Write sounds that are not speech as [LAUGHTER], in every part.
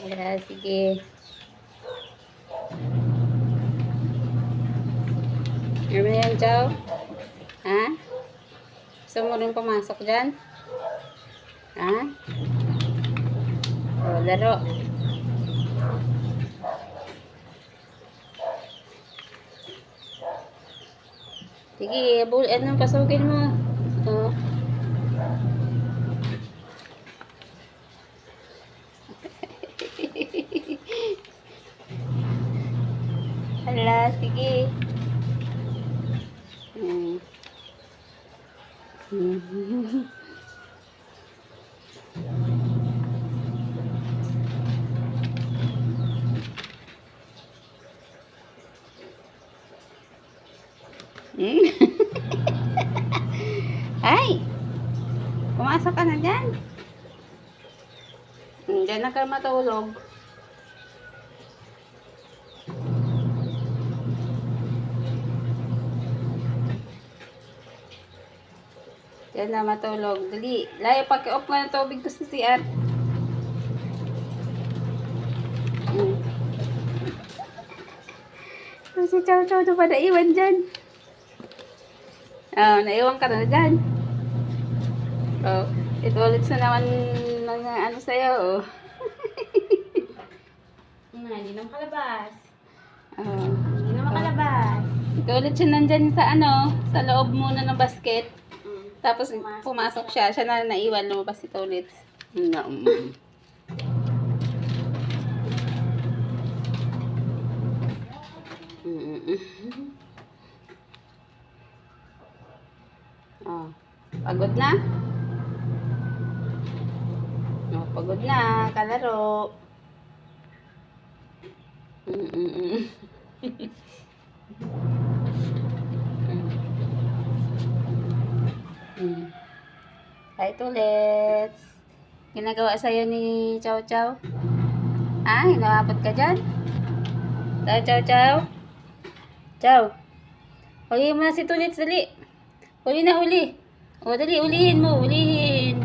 Kaya, sige. Ano yan, Chow? Ha? Gusto mo rin pumasok dyan? Ha? O, laro. Sige, bul ano, pasukin mo. O. Hala, sige. Hmm. [LAUGHS] Hmm. Ay! Pumasok ka na dyan. Diyan na ka matulog. Diyan na matulog. Dali. Layo, paki-off mo ng tubig ko sa CR. Hmm. Si Chow Chow na pa naiwan dyan. Oh, naiwan ka na dyan. Oh, ito ulit na naman ng ano sa'yo. Oh. [LAUGHS] Nga, hindi na makalabas. Oh. Hindi na makalabas. Ito ulit siya nandyan sa ano, sa loob muna ng basket. Mm. Tapos Pumasok pumasok siya, siya na naiwan, lumabas ito ulit. No. Oh, pagod na? Oh, pagod na, kalaro. Mm-mm-mm. [LAUGHS] Kahit ulit. Ginagawa sa'yo ni Chow Chow? Ah, hinahapot ka dyan? Chow Chow Chow? Chow. Huli mo na si Tulits, dali. Huli na huli. O, dali, ulihin mo, ulihin.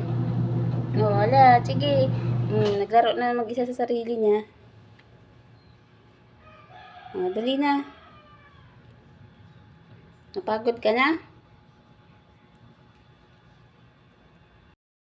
O, wala, sige. Hmm, naglaro na mag-isa sa sarili niya. O, dali na. Napagod ka na?